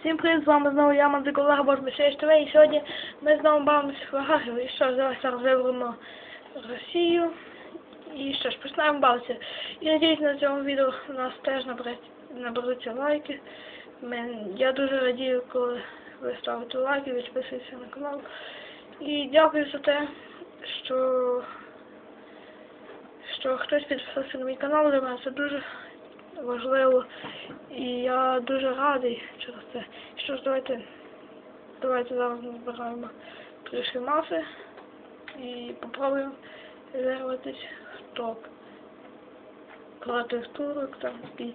Всім привіт, з вами знову я, Мандик Олег, Божмишевич ТВ, і сьогодні ми знову бавимося в Гагарю. І що ж, давай зараз виберемо Росію. І що ж, починаємо бавитися. І надіюсь, на цьому відео у нас теж наберуться лайки. Я дуже радію, коли ви ставите лайки, підписуєтеся на канал. І дякую за те, що, що хтось підписався на мій канал, для мене це дуже важливо. І я дуже радий через це. Що ж, давайте, давайте зараз набираємо трішки маси і попробуємо вирватися в топ. Проти турок там і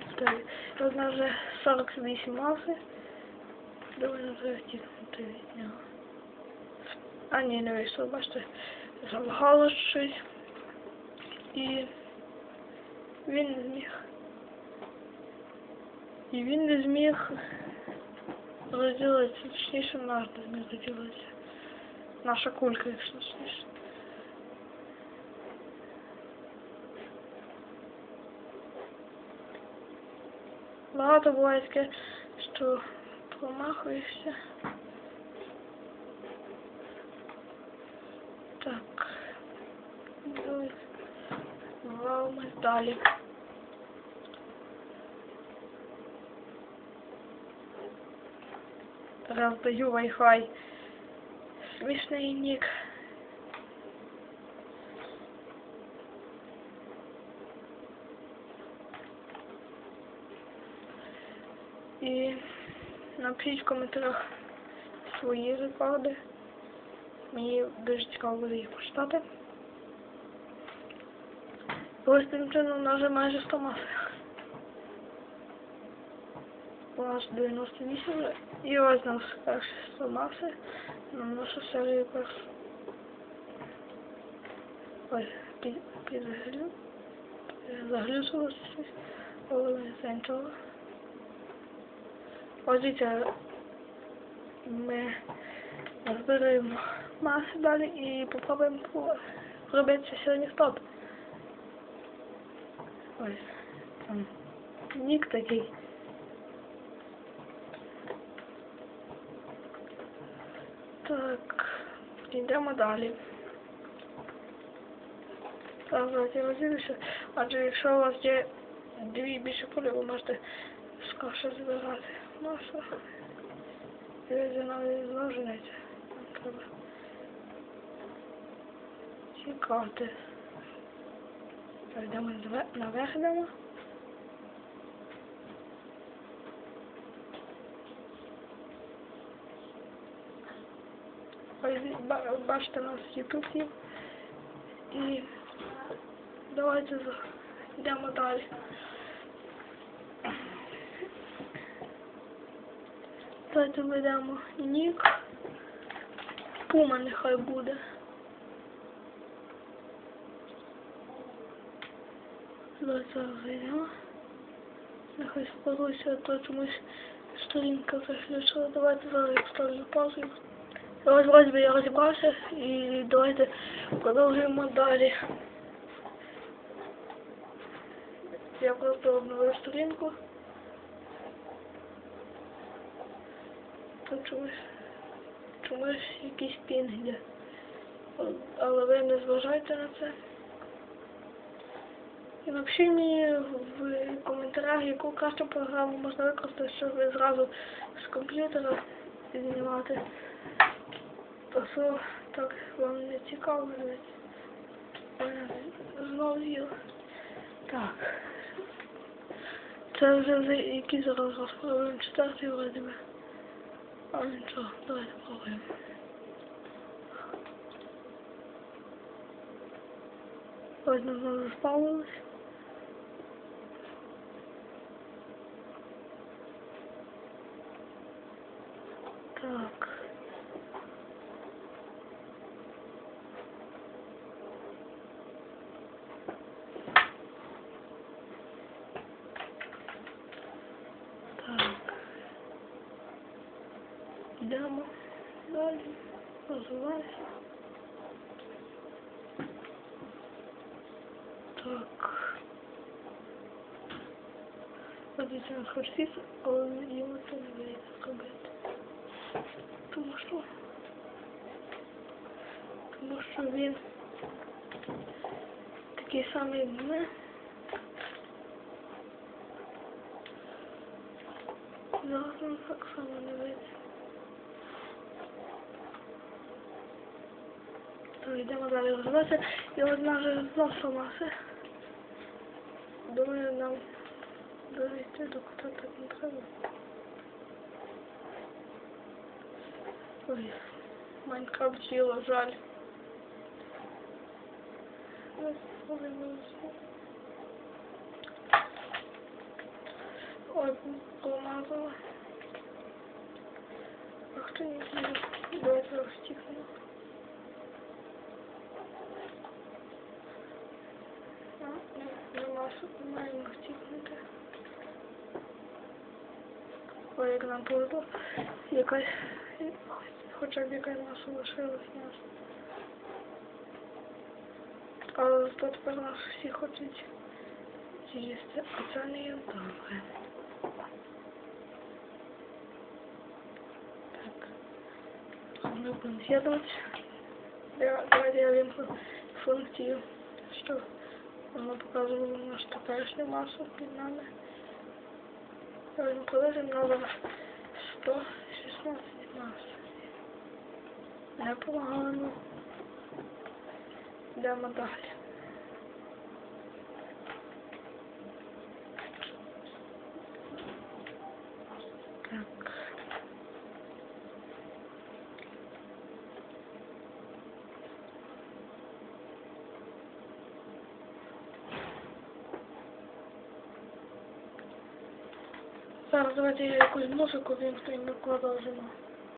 от у нас вже 48 маси. Довольно треба тікнути від нього. А ні, не вийшло, бачите, залагало щось. І він зміг. І він не зміг розділитися, точніше наш не зміг розділитися. Наша кулька, якщо точніше. Багато буває таке, що промахуєшся. Так. Вау, далі. Раздаю Wi-Fi. Смешный ник. І напишіть в коментарях свої рекорди. Мені дуже цікаво буде їх почитати. Ось тим чином у вже майже 100 мас. Нас 98 вже. І ось перші 100 маси на нашу серію першу. Ось під, підглю. Заглюсилося щось, але не це нічого. Ось дивіться, ми збираємо маси далі і попробуємо по- зробити сьогодні стоп. Ось там нік такий. Так, йдемо далі. Так, давайте розділюся. Адже якщо у вас є дві більше полі, ви можете скорше збирати масу. І ви навіть знову женеться. Треба чекати. Так, йдемо наве- наверх йдемо. Ось ба- бачите, нас YouTube є. І давайте йдемо далі. Давайте введемо нік. Пума нехай буде. Давайте зайдемо. Нехай спалося, а то чомусь сторінка заглючила. Давайте зараз я поставлю паузу. Ось ось я розібрався і давайте продовжуємо далі. Я просто обновив сторінку. Тут чомусь, чомусь якийсь пінг йде. Але ви не зважайте на це. І напишіть мені в коментарях, яку кращу програму можна використати, щоб зразу з комп'ютера знімати. То так вам не цікаво Знову з'їла. Так. Це вже вже який зараз розпробуємо четвертий вроді. А нічого, давайте пробуємо. Ось нам заспавнилось. Так. Так. Йдемо далі. Розвивайся. Так. Подивіться на харсіс, але йому це не вийде зробити. масу. Тому що він такий самий як ми. Зараз так само не вийде. То йдемо далі розбиратися. І одна вже зносила маси. Думаю, нам дойти до кута так не треба. Ой, Майнкрафт тіло, жаль. Ой, ой, ой, помазала. Ах ты, не знаю. Давайте розтікнемо. А, нема, що маємо. Ой, як нам повезло. Якась, хоча б якась маса лишилась нас. Але зато тепер нас всі хочуть їсти, а це не є добре. Так. Ми будемо з'єднувати. Давайте я вимкну функцію, що воно показувало нашу теперішню масу під нами. На зараз 116 мас. Непогано. Йдемо далі. Так. Зараз давайте я якусь музику він ми продовжимо.